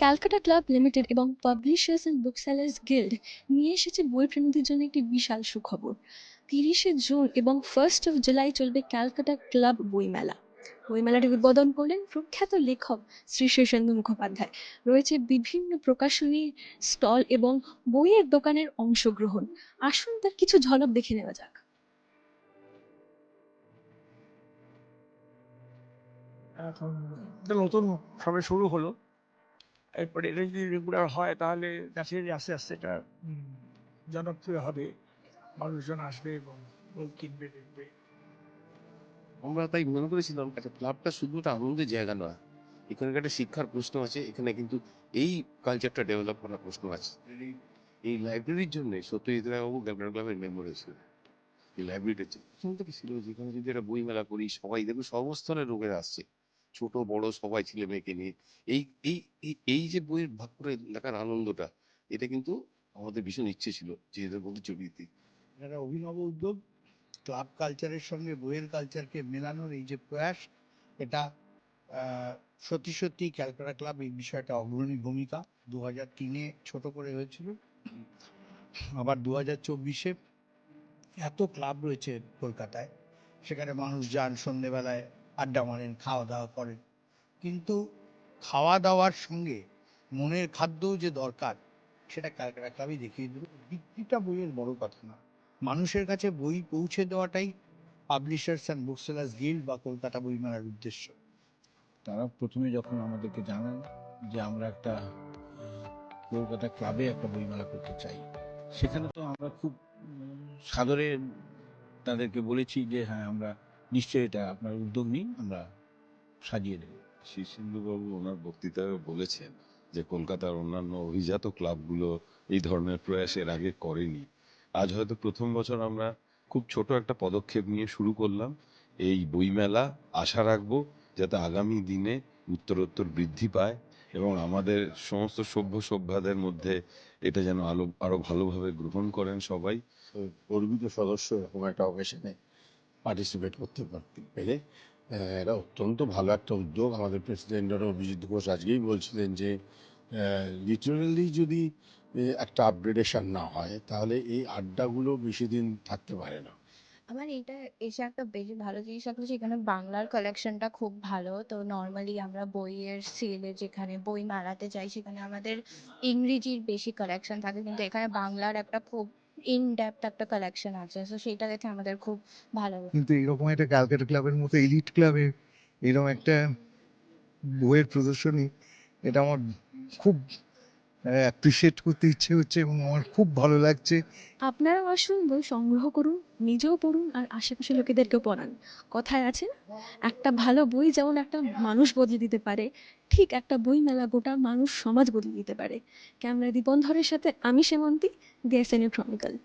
Calcutta club limited এবং publishers and book sellers guild নিয়ে এসেছে বই প্রেমীদের জন্য একটি বিশাল সুখবর। তিরিশে জুন এবং ফার্স্ট অফ জুলাই চলবে ক্যালকাটা ক্লাব বইমেলা। বইমেলাটি উদ্বোধন করলেন প্রখ্যাত লেখক শ্রী শীর্ষেন্দু মুখোপাধ্যায়। রয়েছে বিভিন্ন প্রকাশনী স্টল এবং বইয়ের দোকানের অংশগ্রহণ। আসুন তার কিছু ঝলক দেখে নেওয়া যাক। নতুন, সবে শুরু হলো। এরপরে এটা যদি রেগুলার হয়, তাহলে ন্যাচারালি আস্তে আস্তে এটা জনপ্রিয় হবে। মানুষজন আসবে এবং কিনবে, দেখবে। আমরা তাই মনে করেছিলাম একটা ক্লাবটা শুধু একটা আনন্দের জায়গা নয়। এখানে একটা শিক্ষার প্রশ্ন আছে, এখানে কিন্তু এই কালচারটা ডেভেলপ করার প্রশ্ন আছে। এই- লাইব্রেরির জন্য সত্যজিৎ রায়বাবু ক্যালকাটা ক্লাবের মেম্বার হয়েছিল এই লাইব্রেরিটা থেকে ছিল যেখানে যদি একটা বই মেলা করি, সবাই দেখবে সর্বস্তরের লোকেরা আসছে। ছোট, বড় সবাই ছেলে মেয়েকে নিয়ে। এই এই, এই- যে বইয়ের ভাগ করে লেখার আনন্দটা, এটা কিন্তু আমাদের ভীষণ ইচ্ছে ছিল যে এদের মধ্যে জড়িয়ে দিই একটা অভিনব উদ্যোগ, ক্লাব কালচারের সঙ্গে বইয়ের কালচারকে মেলানোর এই যে প্রয়াস, এটা সত্যি সত্যি ক্যালকাটা ক্লাব এই বিষয়টা অগ্রণী ভূমিকা। দু হাজার তিনে ছোট করে হয়েছিল, আবার দু হাজার চব্বিশে এত ক্লাব রয়েছে কলকাতায়, সেখানে মানুষ যান সন্ধেবেলায় আড্ডা মারেন, খাওয়া দাওয়া করেন। কিন্তু খাওয়া দাওয়ার সঙ্গে মনের খাদ্য যে দরকার, সেটা ক্যালকাটা ক্লাবই দেখিয়ে দিল বিক্রিটা বইয়ের বড় কথা না। মানুষের কাছে বই পৌঁছে দেওয়াটাই publishers and book sellers guild বা কলকাতা বইমেলার উদ্দেশ্য। তারা প্রথমে যখন আমাদেরকে জানান যে আমরা একটা কলকাতা ক্লাবে একটা বইমেলা করতে চাই, সেখানে তো আমরা খুব সাদরে তাদেরকে বলেছি যে হ্যাঁ আমরা নিশ্চয়ই এটা আপনার উদ্যোগ নিন আমরা সাজিয়ে দেব। শীর্ষেন্দুবাবু ওনার বক্তৃতায় বলেছেন যে কলকাতার অন্যান্য অভিজাত ক্লাবগুলো এই ধরনের প্রয়াস এর আগে করেনি। আজ হয়তো প্রথম বছর আমরা খুব ছোট একটা পদক্ষেপ নিয়ে শুরু করলাম। এই বইমেলা আশা রাখব যাতে আগামী দিনে উত্তরোত্তর বৃদ্ধি পায় এবং আমাদের সমস্ত সভ্য সভ্যাদের মধ্যে এটা যেন আলো আরও ভালোভাবে গ্রহণ করেন সবাই। তো গর্বিত সদস্য এরকম একটা অকেশনে পার্টিসিপেট করতে পেরে এটা অত্যন্ত ভালো একটা উদ্যোগ। আমাদের প্রেসিডেন্ট অভিজিৎ ঘোষ আজকেই বলছিলেন যে লিটারালি যদি একটা আপগ্রেডেশন না হয়, তাহলে এই আড্ডাগুলো বেশি দিন থাকতে পারে না। আমার এটা এসে একটা বেশি ভালো জিনিস লাগল এখানে বাংলার কালেকশনটা খুব ভালো। তো নর্মালি আমরা বইয়ের সেলে যেখানে বই মেলাতে যাই, সেখানে আমাদের ইংরেজির বেশি কালেকশন থাকে। কিন্তু এখানে বাংলার একটা খুব ইন ডেপথ একটা কালেকশন আছে সো সেটা দেখে আমাদের খুব ভালো লাগে। কিন্তু এরকম একটা ক্যালকাটা ক্লাবের মতো এলিট ক্লাবে এরকম একটা বইয়ের প্রদর্শনী, এটা আমার খুব অ্যাপ্রিসিয়েট করতে ইচ্ছে হচ্ছে এবং আমার খুব ভালো লাগছে। আপনারাও আসুন, বই সংগ্রহ করুন, নিজেও পড়ুন আর আশেপাশের লোকেদেরকেও পড়ান। কথায় আছে একটা ভালো বই যেমন একটা মানুষ বদলে দিতে পারে, ঠিক একটা বই মেলা গোটা মানুষ সমাজ বদলে দিতে পারে। ক্যামেরা দীপন ধরের সাথে আমি সেমন্তী ডিএসএন ক্রনিকল